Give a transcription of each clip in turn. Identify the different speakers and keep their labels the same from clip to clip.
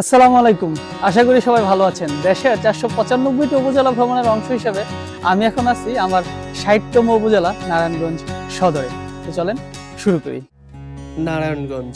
Speaker 1: আসসালামু আলাইকুম। আশা করি সবাই ভালো আছেন। দেশের চারশো পঁচানব্বইটি উপজেলা ভ্রমণের অংশ হিসেবে আমি এখন আছি আমার ষাটতম উপজেলা, নারায়ণগঞ্জ সদরে। তো চলেন, শুরু করি।
Speaker 2: নারায়ণগঞ্জ।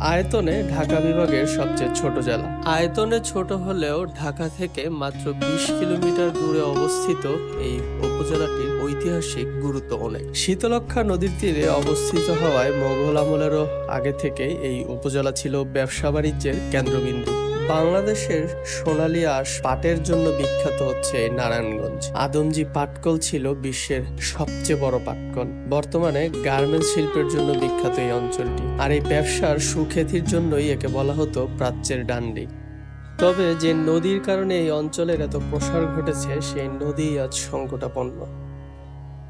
Speaker 2: আয়তনে ঢাকা বিভাগের সবচেয়ে ছোট জেলা। আয়তনে ছোট হলেও ঢাকা থেকে মাত্র বিশ কিলোমিটার দূরে অবস্থিত এই উপজেলাটির ঐতিহাসিক গুরুত্ব অনেক। শীতলক্ষা নদীর তীরে অবস্থিত হওয়ায় মোগল আমলেরও আগে থেকে এই উপজেলা ছিল ব্যবসা বাণিজ্যের কেন্দ্রবিন্দু। বাংলাদেশের সোনালী আঁশ পাটের জন্য বিখ্যাত হচ্ছে এই নারায়ণগঞ্জ। আদমজি পাটকল ছিল বিশ্বের সবচেয়ে বড় পাটকল। বর্তমানে গার্মেন্টস শিল্পের জন্য বিখ্যাত এই অঞ্চলটি। আর এই ব্যবসার সুখ্যাতির জন্যই একে বলা হতো প্রাচ্যের ডান্ডি। তবে যে নদীর কারণে এই অঞ্চলের এত প্রসার ঘটেছে, সেই নদী আজ সংকটাপন্ন।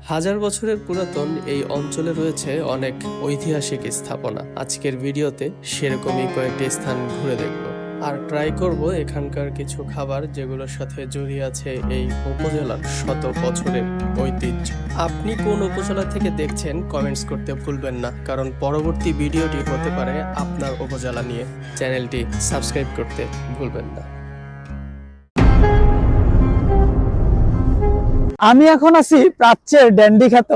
Speaker 2: হাজার বছরের পুরাতন এই অঞ্চলে রয়েছে অনেক ঐতিহাসিক স্থাপনা। আজকের ভিডিওতে সেরকমই কয়েকটি স্থান ঘুরে দেখব। আর ট্রাই করব এখানকার কিছু খাবার যেগুলোর সাথে জড়িয়ে আছে এই উপজেলার শত বছরের ঐতিহ্য। আপনি কোন উপজেলা থেকে দেখছেন কমেন্টস করতে ভুলবেন না কারণ পরবর্তী ভিডিওটি হতে পারে আপনার উপজেলা নিয়ে। চ্যানেলটি সাবস্ক্রাইব করতে ভুলবেন না।
Speaker 1: আমি এখন আছি প্রাচ্যের ড্যান্ডি খ্যাত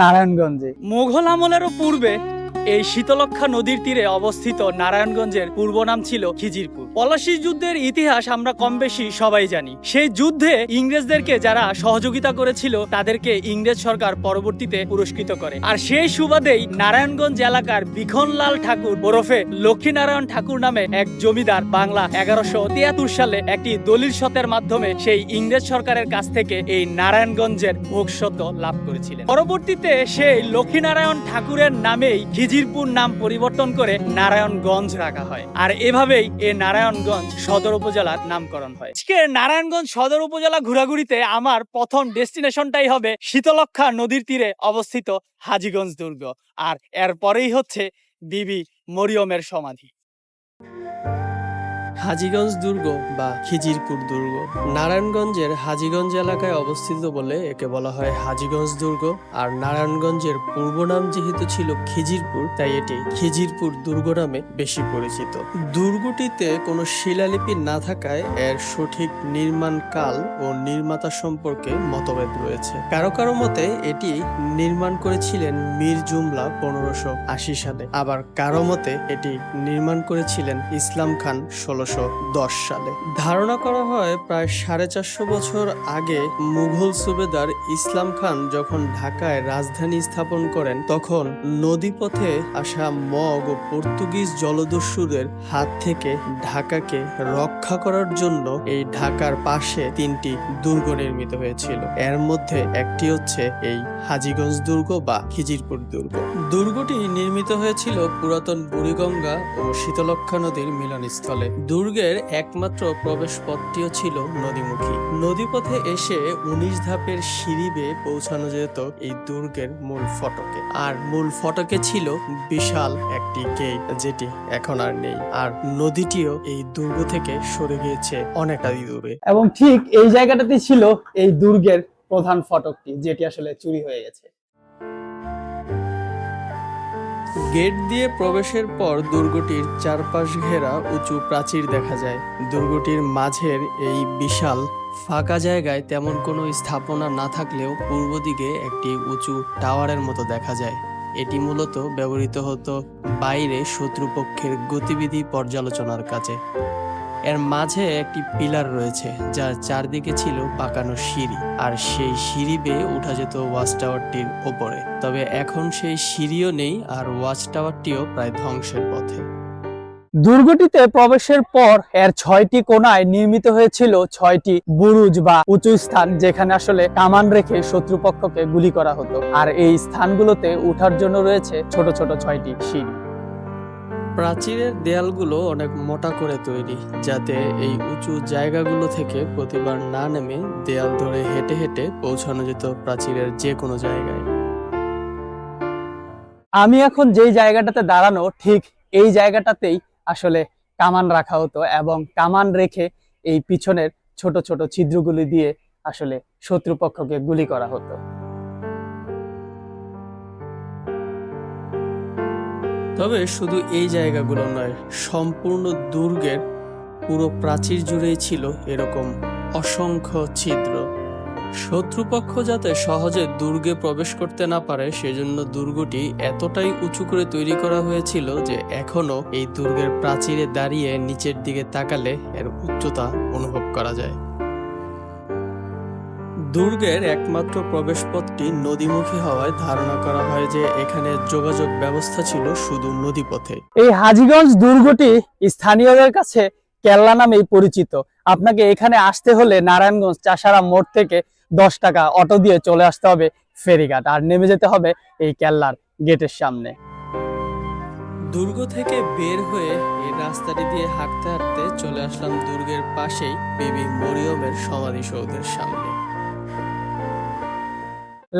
Speaker 1: নারায়ণগঞ্জে। মুঘল আমলেরও পূর্বে এই শীতলক্ষা নদীর তীরে অবস্থিত নারায়ণগঞ্জের পূর্ব নাম ছিল খিজিরপুর। পলাশী যুদ্ধের ইতিহাস আমরা কম বেশি সবাই জানি। সেই যুদ্ধে ইংরেজদেরকে যারা সহযোগিতা করেছিল, তাদেরকে ইংরেজ সরকার পরবর্তীতে পুরস্কৃত করে। আর সেই সুবাদেই নারায়ণগঞ্জ এলাকার বিখনলাল ঠাকুর ওরফে লক্ষ্মীনারায়ণ ঠাকুর নামে এক জমিদার বাংলা এগারোশো তিয়াত্তর সালে একটি দলিল সতের মাধ্যমে সেই ইংরেজ সরকারের কাছ থেকে এই নারায়ণগঞ্জের ভোগসত্ব লাভ করেছিলেন। পরবর্তীতে সেই লক্ষ্মীনারায়ণ ঠাকুরের নামেই খিজিরপুর নাম পরিবর্তন করে নারায়ণগঞ্জ রাখা হয়। আর এভাবেই এ নারায়ণগঞ্জ সদর উপজেলার নামকরণ হয়। আজকে নারায়ণগঞ্জ সদর উপজেলা ঘোরাঘুরিতে আমার প্রথম ডেস্টিনেশনটাই হবে শীতলক্ষা নদীর তীরে অবস্থিত হাজিগঞ্জ দুর্গ। আর এরপরেই হচ্ছে বিবি মরিয়মের সমাধি।
Speaker 2: হাজীগঞ্জ দুর্গ বা খিজিরপুর দুর্গ। নারায়ণগঞ্জের হাজিগঞ্জ এলাকায় অবস্থিত বলে একে বলা হয় হাজিগঞ্জ দুর্গ। আর নারায়ণগঞ্জের পূর্ব নাম যেহেতু ছিল খিজিরপুর, তাই এটি খিজিরপুর দুর্গ নামে বেশি পরিচিত। দুর্গটিতে কোনো শিলালিপি না থাকায় এর সঠিক নির্মাণ কাল ও নির্মাতা সম্পর্কে মতভেদ রয়েছে। কারও কারও মতে এটি নির্মাণ করেছিলেন মীর জুমলা পনেরোশো আশি সালে। আবার কারও মতে এটি নির্মাণ করেছিলেন ইসলাম খান ষোলোশো সালে। ধারণা করা হয় প্রায় সাড়ে চারশো বছর আগে মুঘল সুবেদার ইসলাম খান যখন ঢাকায় রাজধানী স্থাপন করেন, তখন নদীপথে আসা মগ ও পর্তুগিজ জলদস্যুদের হাত থেকে ঢাকাকে রক্ষা করার জন্য এই ঢাকার পাশে তিনটি দুর্গ নির্মিত হয়েছিল। এর মধ্যে একটি হচ্ছে এই হাজিগঞ্জ দুর্গ বা খিজিরপুর দুর্গ। দুর্গটি নির্মিত হয়েছিল পুরাতন বুড়িগঙ্গা ও শীতলক্ষা নদীর মিলনস্থলে। দুর্গের একমাত্র প্রবেশ পথটিও ছিল নদীমুখী। নদীপথে এসে উনিশ ধাপের সিঁড়ি বেয়ে পৌঁছানো যেত এই দুর্গের মূল ফটকে। আর মূল ফটকে ছিল বিশাল একটি গেট, যেটি এখন আর নেই। আর নদীটিও এই দুর্গ থেকে সরে গিয়েছে অনেকটা দূরে।
Speaker 1: এবং ঠিক এই জায়গাটাতে ছিল এই দুর্গের প্রধান ফটকটি, যেটি আসলে চুরি হয়ে গেছে।
Speaker 2: গেট দিয়ে প্রবেশের পর দুর্গটির চারপাশ ঘেরা উঁচু প্রাচীর দেখা যায়। দুর্গটির মাঝের এই বিশাল, ফাঁকা জায়গায় তেমন কোনো স্থাপনা না থাকলেও পূর্ব দিকে একটি উঁচু টাওয়ারের মতো দেখা যায়। এটি মূলত ব্যবহৃত হতো বাইরে শত্রুপক্ষের গতিবিধি পর্যালোচনার কাজে। এর মাঝে একটি পিলার রয়েছে, যার চারদিকে ছিল পাকানো সিঁড়ি, আর সেই সিঁড়ি বেয়ে উঠা যেত ওয়াচ টাওয়ারটির ওপরে। তবে এখন সেই সিঁড়িও নেই, আর ওয়াচ টাওয়ারটিও প্রায় ধ্বংসের পথে।
Speaker 1: দুর্গটিতে প্রবেশের পর এর ছয়টি কোনায় নির্মিত হয়েছিল ছয়টি বুরুজ বা উঁচু স্থান, যেখানে আসলে কামান রেখে শত্রুপক্ষকে গুলি করা হতো। আর এই স্থানগুলোতে উঠার জন্য রয়েছে ছোট ছোট ছয়টি সিঁড়ি।
Speaker 2: প্রাচীরের দেয়ালগুলো অনেক মোটা করে তৈরি, যাতে এই উঁচু জায়গাগুলো থেকে প্রতিবার না নেমে দেয়াল ধরে হেঁটে হেঁটে পৌঁছানো যেত প্রাচীরের যে কোনো জায়গায়।
Speaker 1: আমি এখন যেই জায়গাটাতে দাঁড়ানো, ঠিক এই জায়গাটাতেই আসলে কামান রাখা হতো এবং কামান রেখে এই পিছনের ছোট ছোট ছিদ্রগুলি দিয়ে আসলে শত্রুপক্ষকে গুলি করা হতো।
Speaker 2: তবে শুধু এই জায়গাগুলো নয়, সম্পূর্ণ দুর্গের পুরো প্রাচীর জুড়েই ছিল এরকম অসংখ্য ছিদ্র। শত্রুপক্ষ যাতে সহজে দুর্গে প্রবেশ করতে না পারে, সেজন্য দুর্গটি এতটাই উঁচু করে তৈরি করা হয়েছিল যে এখনও এই দুর্গের প্রাচীরে দাঁড়িয়ে নিচের দিকে তাকালে এর উচ্চতা অনুভব করা যায়। দুর্গের একমাত্র প্রবেশপথটি নদীমুখী হওয়ায় ধারণা করা হয় যে এখানে যোগাযোগ ব্যবস্থা ছিল শুধু নদীপথে।
Speaker 1: এই হাজীগঞ্জ দুর্গটি স্থানীয়দের কাছে কেল্লা নামেই পরিচিত। আপনাকে এখানে আসতে হলে নারায়ণগঞ্জ চাষারা মোড় থেকে দশ টাকা অটো দিয়ে চলে আসতে হবে ফেরিঘাট আর নেমে যেতে হবে এই কেল্লার গেটের সামনে।
Speaker 2: দুর্গ থেকে বের হয়ে এই রাস্তাটি দিয়ে হাঁটতে হাঁটতে চলে আসলাম দুর্গের পাশেই বিবি মরিয়মের সমাধিসৌধের সামনে।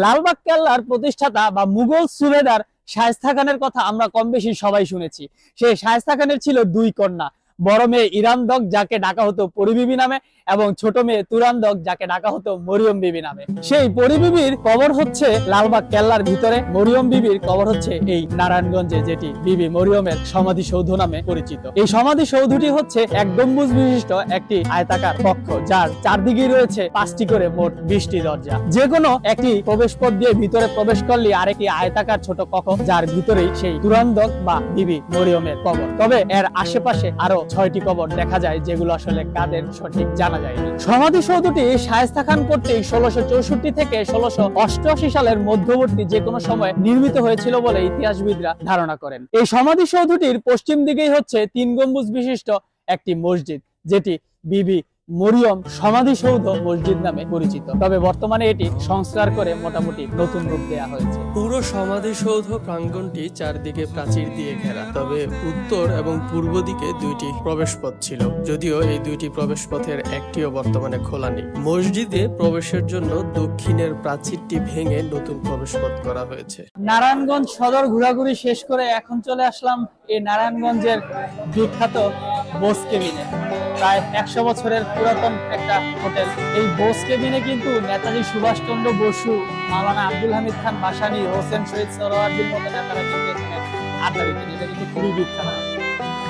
Speaker 1: লালবাগ কেল্লার প্রতিষ্ঠাতা বা মুঘল সুবেদার শায়স্তা খানের কথা আমরা কম বেশি সবাই শুনেছি। সেই শায়স্তা খানের ছিল দুই কন্যা। বড় মেয়ে ইরানদক যাকে ডাকা হতো পরিবিবি নামে, এবং ছোট মেয়ে তুরান্দক যাকে ডাকা হতো মরিয়ম বিবি নামে। সেই পরিবিবির কবর হচ্ছে লালবাগ কেল্লার ভিতরে। মরিয়ম বিবির কবর হচ্ছে এই নারায়ণগঞ্জে, যেটি বিবি মরিয়মের সমাধিসৌধ নামে পরিচিত। এই সমাধিসৌধটি হচ্ছে এক গম্বুজ বিশিষ্ট একটি আয়তাকার কক্ষ, যার চারদিকে রয়েছে পাঁচটি করে মোট বিশটি দরজা। যে কোনো একটি প্রবেশ পথ দিয়ে ভিতরে প্রবেশ করলে আরেকটি আয়তাকার ছোট কক্ষ, যার ভিতরেই সেই তুরান্দক বা বিবি মরিয়মের কবর। তবে এর আশেপাশে আরও ছয়টি কবর দেখা যায়, যেগুলো আসলে কাদের সঠিক জানা যায় সমাধিসৌধটি শায়স্তা খান কর্তৃক ষোলোশো চৌষট্টি থেকে ষোলোশো অষ্টআশি সালের মধ্যবর্তী যে কোনো সময় নির্মিত হয়েছিল বলে ইতিহাসবিদরা ধারণা করেন। এই সমাধিসৌধটির পশ্চিম দিকেই হচ্ছে তিন গম্বুজ বিশিষ্ট একটি মসজিদ, যেটি বিবি মরিয়ম সমাধিসৌধ মসজিদ নামে পরিচিত। তবে বর্তমানে এটি সংস্কার করে মোটামুটি নতুন রূপ দেওয়া হয়েছে।
Speaker 2: পুরো সমাধিসৌধ প্রাঙ্গণটি চারদিকে প্রাচীর দিয়ে ঘেরা। তবে উত্তর এবং পূর্ব দিকে দুইটি প্রবেশপথ ছিল। যদিও এই দুইটি প্রবেশপথের একটিও বর্তমানে খোলা নেই। মসজিদে প্রবেশের জন্য দক্ষিণের প্রাচীরটি ভেঙে নতুন প্রবেশপথ করা হয়েছে।
Speaker 1: নারায়ণগঞ্জ সদর ঘোরাঘুরি শেষ করে এখন চলে আসলাম এই নারায়ণগঞ্জের বিখ্যাত বোস কেবিনে প্রায় একশো বছরের পুরাতন একটা হোটেল। এই বোস কেবিনে কিন্তু নেতাজি সুভাষচন্দ্র বসু, মাওলানা আব্দুল হামিদ খান বাসানি হোসেন শহীদ সরোয়ার্দির মতো নেতারা কিন্তু এখানে আড্ডা দিতেন এটা কিন্তু খুবই বিখ্যাত।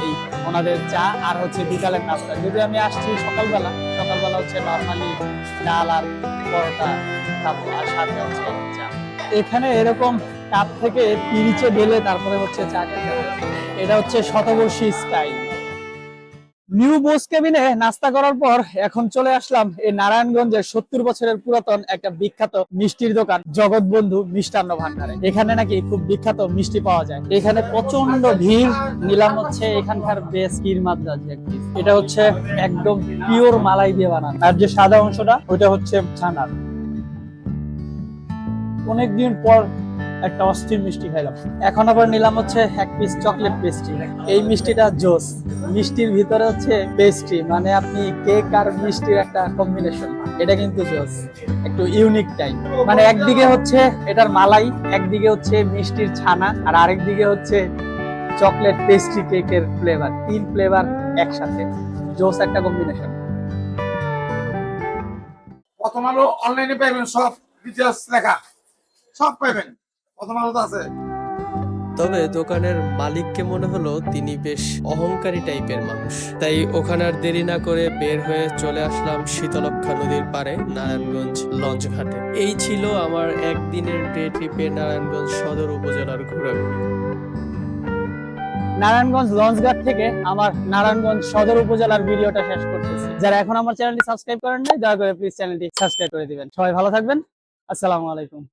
Speaker 1: এই ওনাদের চা আর হচ্ছে বিকালের নাস্তা। যদি আমি আসছি সকালবেলা সকালবেলা হচ্ছে নর্মালি ডাল আর পরোটা খাব আর সাথে হচ্ছে চা। এখানে এরকম কাপ থেকে পিরিচে ঢেলে তারপরে হচ্ছে চা খেতে এটা হচ্ছে শতবর্ষী স্টাইল। নিউ বোস কেবিনে নাস্তা করার পর এখন চলে আসলাম এই নারায়ণগঞ্জের সত্তর বছরের পুরাতন একটা বিখ্যাত মিষ্টির দোকান, জগৎ বন্ধু মিষ্টান্ন ভান্ডারে। এখানে নাকি খুব বিখ্যাত মিষ্টি পাওয়া যায়। এখানে প্রচণ্ড ভিড়, নিলাম হচ্ছে এখানকার বেশ কির মাদ্রাজ এটা হচ্ছে একদম পিওর মালাই দিয়ে বানানো। আর যে সাদা অংশটা ওটা হচ্ছে ছানার। অনেকদিন পর একটা অস্থির মিষ্টি খাইলাম। এখন আবার নিলাম হচ্ছে এক পিস চকলেট পেস্ট্রি এই মিষ্টিটা জোস। মিষ্টির ভিতরে হচ্ছে পেস্ট্রি মানে আপনি কেক আর মিষ্টির একটা কম্বিনেশন এটা কিন্তু জোস। একটু ইউনিক টাইপ মানে একদিকে হচ্ছে এটার মালাই, একদিকে হচ্ছে মিষ্টির ছানা, আর আরেক দিকে হচ্ছে চকলেট পেস্ট্রি কেকের ফ্লেভার তিন ফ্লেভার একসাথে। জোস একটা কম্বিনেশন
Speaker 3: প্রথম আলো অনলাইনে পাইবেন, সব ডিটেলস লেখা। সব পাইবেন। তো আছে।
Speaker 2: তবে দোকানের মালিককে মনে হলো তিনি বেশ অহংকারী টাইপের মানুষ। তাই ওখানে আর দেরি না করে বের হয়ে চলে আসলাম শীতলক্ষা নদীর পারে নারায়ণগঞ্জ লঞ্চ ঘাটে এই ছিল আমার একদিনের ডে ট্রিপে নারায়ণগঞ্জ সদর উপজেলার ঘোরাঘুরি।
Speaker 1: নারায়ণগঞ্জ লঞ্চঘাট থেকে আমার নারায়ণগঞ্জ সদর উপজেলার ভিডিওটা শেষ করতেছি। যারা এখন আমার চ্যানেলটি সাবস্ক্রাইব করেন নাই দয়া করে প্লিজ চ্যানেলটি সাবস্ক্রাইব করে দিবেন। সবাই ভালো থাকবেন। আসসালামু আলাইকুম।